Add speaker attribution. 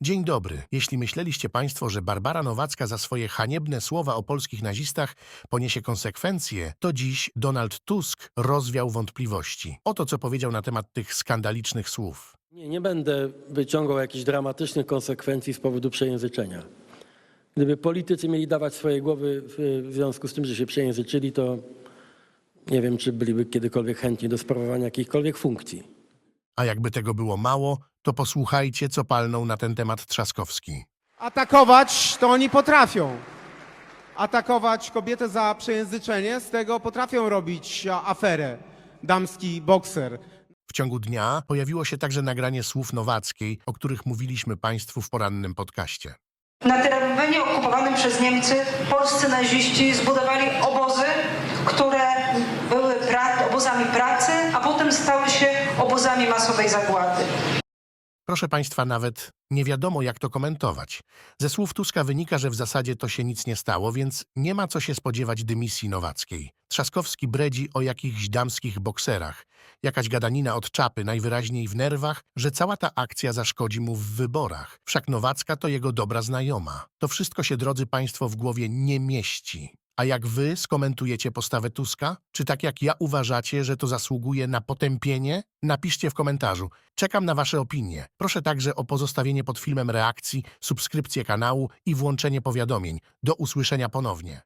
Speaker 1: Dzień dobry. Jeśli myśleliście Państwo, że Barbara Nowacka za swoje haniebne słowa o polskich nazistach poniesie konsekwencje, to dziś Donald Tusk rozwiał wątpliwości. Oto co powiedział na temat tych skandalicznych słów.
Speaker 2: Nie, nie będę wyciągał jakichś dramatycznych konsekwencji z powodu przejęzyczenia. Gdyby politycy mieli dawać swoje głowy w, związku z tym, że się przejęzyczyli, to nie wiem, czy byliby kiedykolwiek chętni do sprawowania jakichkolwiek funkcji.
Speaker 1: A jakby tego było mało, to posłuchajcie, co palnął na ten temat Trzaskowski.
Speaker 3: Atakować to oni potrafią. Atakować kobietę za przejęzyczenie, z tego potrafią robić aferę. Damski bokser.
Speaker 1: W ciągu dnia pojawiło się także nagranie słów Nowackiej, o których mówiliśmy Państwu w porannym podcaście.
Speaker 4: Na terenie okupowanym przez Niemcy polscy naziści zbudowali obozy, które były pra- obozami pracy, a potem stały się obozami masowej zagłady.
Speaker 1: Proszę Państwa, nawet nie wiadomo, jak to komentować. Ze słów Tuska wynika, że w zasadzie to się nic nie stało, więc nie ma co się spodziewać dymisji Nowackiej. Trzaskowski bredzi o jakichś damskich bokserach. Jakaś gadanina od czapy, najwyraźniej w nerwach, że cała ta akcja zaszkodzi mu w wyborach. Wszak Nowacka to jego dobra znajoma. To wszystko się, drodzy Państwo, w głowie nie mieści. A jak wy skomentujecie postawę Tuska? Czy tak jak ja uważacie, że to zasługuje na potępienie? Napiszcie w komentarzu. Czekam na wasze opinie. Proszę także o pozostawienie pod filmem reakcji, subskrypcję kanału i włączenie powiadomień. Do usłyszenia ponownie.